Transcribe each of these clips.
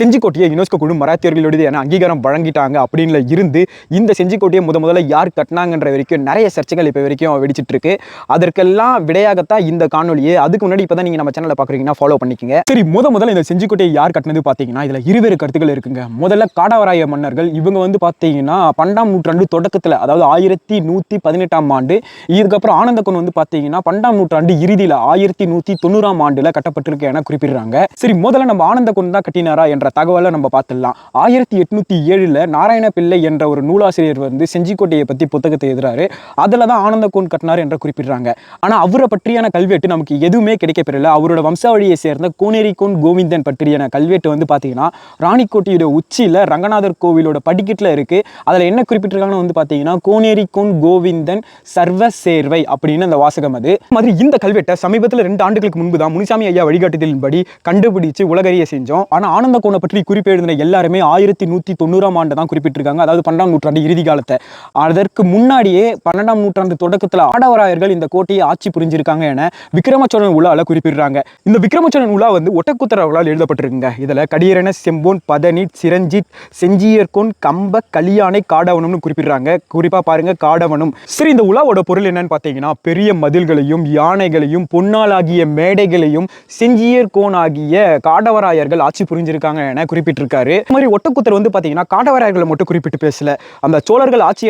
செஞ்சிக்கோட்டையை UNESCO குழு மராத்தியர்களுடையது என அங்கீகாரம் வழங்கிட்டாங்க அப்படின்னு இருந்து இந்த செஞ்சிக்கோட்டையை முத முதல்ல யார் கட்டினாங்கன்ற வரைக்கும் நிறைய சர்ச்சைகள் இப்போ வரைக்கும் வெடிச்சிட்டு இருக்கு அதற்கெல்லாம் விடையாகத்தான் இந்த காணொலியை அதுக்கு முன்னாடி இப்போ தான் நீங்கள் நம்ம சேனலை பார்க்குறீங்கன்னா ஃபாலோ பண்ணிக்கங்க. சரி முத முதல்ல இந்த செஞ்சிக்கோட்டையை யார் கட்டினது பார்த்தீங்கன்னா இதில் இருவேறு கருத்துக்கள் இருக்குங்க. முதல்ல காடவராய மன்னர்கள் இவங்க வந்து பார்த்தீங்கன்னா பன்னெண்டாம் நூற்றாண்டு தொடக்கத்தில் அதாவது ஆயிரத்தி நூற்றி பதினெட்டாம் ஆண்டு இதுக்கப்புறம் ஆனந்தகோன் வந்து பார்த்தீங்கன்னா பன்னெண்டாம் நூற்றாண்டு இறுதியில் ஆயிரத்தி நூற்றி தொண்ணூறாம் ஆண்டில் கட்டப்பட்டிருக்கு என குறிப்பிடுறாங்க. சரி முதல்ல நம்ம ஆனந்தகோன் தான் கட்டினாரா என்ற தகவலை நம்ம பார்த்துடலாம். ஆயிரத்தி எட்நூற்றி ஏழில் நாராயண பிள்ளை என்ற ஒரு நூலாசிரியர் வந்து செஞ்சிக்கோட்டையை பற்றி புத்தகத்தை எழுதுறாரு. அதில் தான் ஆனந்தகோன் கட்டினார் என்று குறிப்பிடுறாங்க. ஆனால் அவரை பற்றியான கல்வெட்டு நமக்கு எதுவுமே கிடைக்கப்பெறல. அவரோட வம்சாவளியை சேர்ந்த கோனேரிகோன் கோவிந்தன் பற்றியான கல்வெட்டு வந்து பார்த்தீங்கன்னா ராணிக்கோட்டையோட உச்சியில் ரங்கநாதர் கோவிலோட படிக்கட்டில் இருக்குது அதில் என்ன குறிப்பிட்டிருக்காங்கன்னு வந்து பார்த்தீங்கன்னா கோனேரிகோன் கோவிந்தன் சர்வ சேர்வை அப்படின்னு அந்த வாசகம் அது. மாதிரி இந்த கல்வெட்டை சமீபத்தில் ரெண்டு ஆண்டுகளுக்கு முன்பு தான் முனிசாமி ஐயா வழிகாட்டுதலின்படி கண்டுபிடிச்சு உலகறிய செஞ்சோம். ஆனால் ஆனந்த கோணை பற்றி குறிப்பு எழுதின எல்லாருமே ஆயிரத்தி நூற்றி தொண்ணூறாம் ஆண்டு தான் குறிப்பிட்டிருக்காங்க. அதாவது பன்னெண்டாம் நூற்றாண்டு இறுதி காலத்தை. அதற்கு முன்னாடியே பன்னெண்டாம் நூற்றாண்டு தொடக்கத்தில் ஆடவராயர்கள் இந்த கோட்டையை ஆட்சி புரிஞ்சிருக்காங்க என விக்ரமச்சோழன் உலாவில் குறிப்பிடுறாங்க. இந்த விக்ரமச்சோழன் உலா வந்து ஒட்டக்குத்தரவர்களால் எழுதப்பட்டிருக்குங்க. இதில் கடியரன செம்போன் பதனி சிரஞ்சித் செஞ்சியர்கோன் கம்ப கலியானை காடவனம்னு குறிப்பிடுறாங்க. குறிப்பாக பாருங்க காடவனம். சரி இந்த உலாவோட பொருள் என்னன்னு பார்த்தீங்கன்னா பெரிய மதில்களையும் யானைகளையும் பொன்னாலாகிய மேடைகளையும் செஞ்சியர்கோன் ஆகிய காடவராயர்கள் ஆட்சி புரிஞ்சிருக்காங்க என குறிப்பிட்டிருக்காரு. இந்த மாதிரி ஒட்டக்குத்தர் வந்து பார்த்தீங்கன்னா காடவராயர்களை மட்டும் குறிப்பிட்டு பேசல. அந்த சோழர்கள் ஆட்சி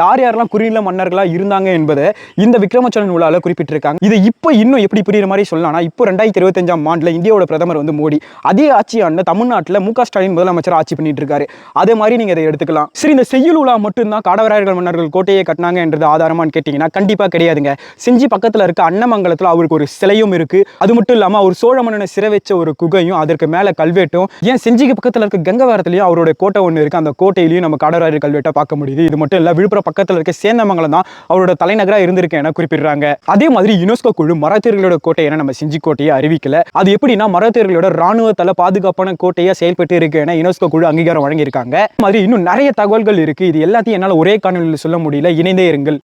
யார் யாரெல்லாம் குறியில மன்னர்களாக இருந்தாங்க என்பதை இந்த விக்ரமச்சோழன் உலால குறிப்பிட்டிருக்காங்க. இது இப்போ இன்னும் எப்படி புரியுற மாதிரி சொல்லலாம்னா இப்போ ரெண்டாயிரத்தி இருபத்தஞ்சாம் ஆண்டில் இந்தியாவோட பிரதமர் வந்து மோடி. அதே ஆட்சி தமிழ்நாட்டில் மு க ஸ்டாலின் முதலமைச்சர் ஆட்சி பண்ணிட்டு இருக்காரு அதே மாதிரி நீங்கள் இதை எடுத்துக்கலாம். சரி இந்த செய்யுள் உலா மட்டும்தான் காடவராயர்கள் மன்னர்கள் கோட்டையை கட்டினாங்க என்றது ஆதாரமான்னு கேட்டீங்கன்னா கண்டிப்பா கிடையாதுங்க. செஞ்சி பக்கத்தில் இருக்க அன்னமங்கலத்தில் அவருக்கு ஒரு சிலையும் இருக்குது அது மட்டும் இல்லாமல் அவர் சோழ மன்னனை சிறை வச்ச ஒரு குகையும் அதற்கு மேலே கல்வெட்டும் ஏன் செஞ்சிக்கு பக்கத்தில் இருக்க கங்கவாரத்துலேயும் அவருடைய கோட்டை ஒன்று இருக்குது அந்த கோட்டையிலையும் நம்ம காடராயர் கல்வெட்டை பார்க்க முடியுது. இது மட்டும் இல்லை விழுப்புரம் பக்கத்தில் இருக்க சேந்தமங்கலம் தான் அவரோட தலைநகராக இருந்திருக்கு என குறிப்பிடுறாங்க. அதே மாதிரி யுனெஸ்கோ குழு மராத்தியர்களோட கோட்டை என நம்ம செஞ்சி கோட்டையை அறிவிக்கல. அது எப்படின்னா மராத்தியர்களோட ராணுவ தல பாதுகாப்பான கோட்டையாக செயல்பட்டு இருக்கு என யுனெஸ்கோ குழு அங்கீகாரம் வழங்கியிருக்காங்க. மாதிரி இன்னும் நிறைய தகவல்கள் இருக்குது இது எல்லாத்தையும் என்னால் ஒரே காணொலியில் சொல்ல முடியல. இணைந்தே இருங்கள்.